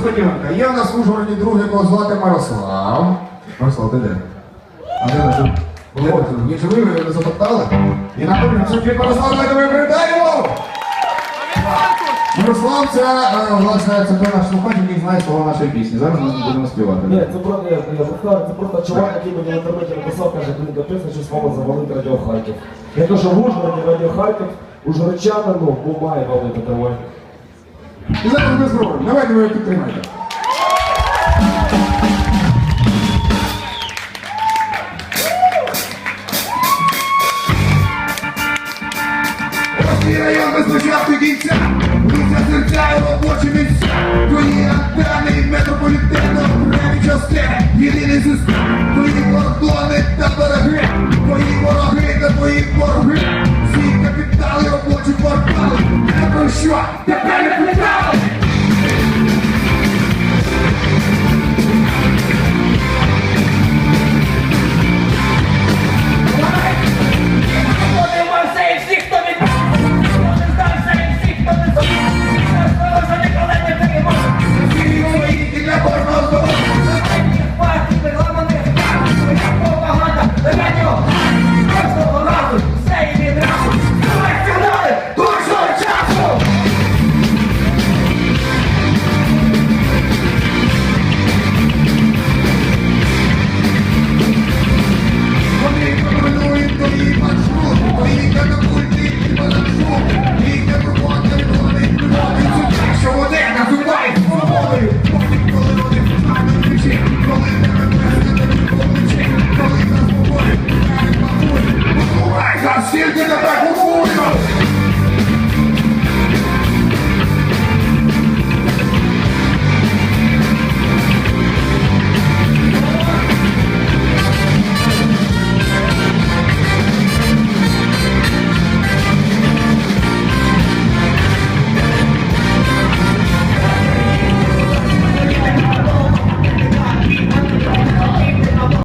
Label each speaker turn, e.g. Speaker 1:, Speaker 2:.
Speaker 1: несподіванка. Є у нас в Ужгороді друг, якого звати Мирослав. Мирослав, ти де? А де наш Він живий, ви не затоптали? І напевно, що твій Мирослав, давайте ми привітаємо! Мирослав, це, е, власне, це той наш слухач, який знає слова нашої пісні. Зараз ми будемо співати. Ні, це
Speaker 2: просто, я, я повторю, це просто чувак, який мені в інтернеті написав, каже, блін, капець, хочу з вами завалити Радіо Харків. Я кажу, в Ужгороді Радіо Харків, Ужгородчанину, ну, має валити, давай.
Speaker 1: І зараз без зброю. Давайте ви його підтримайте. Ось і район без початку кінця. Руця серця і робочі місця. Твої антени метрополітену окремі частини. Єдиний систем. Твої кордони та береги. Твої вороги та твої вороги. Brasil de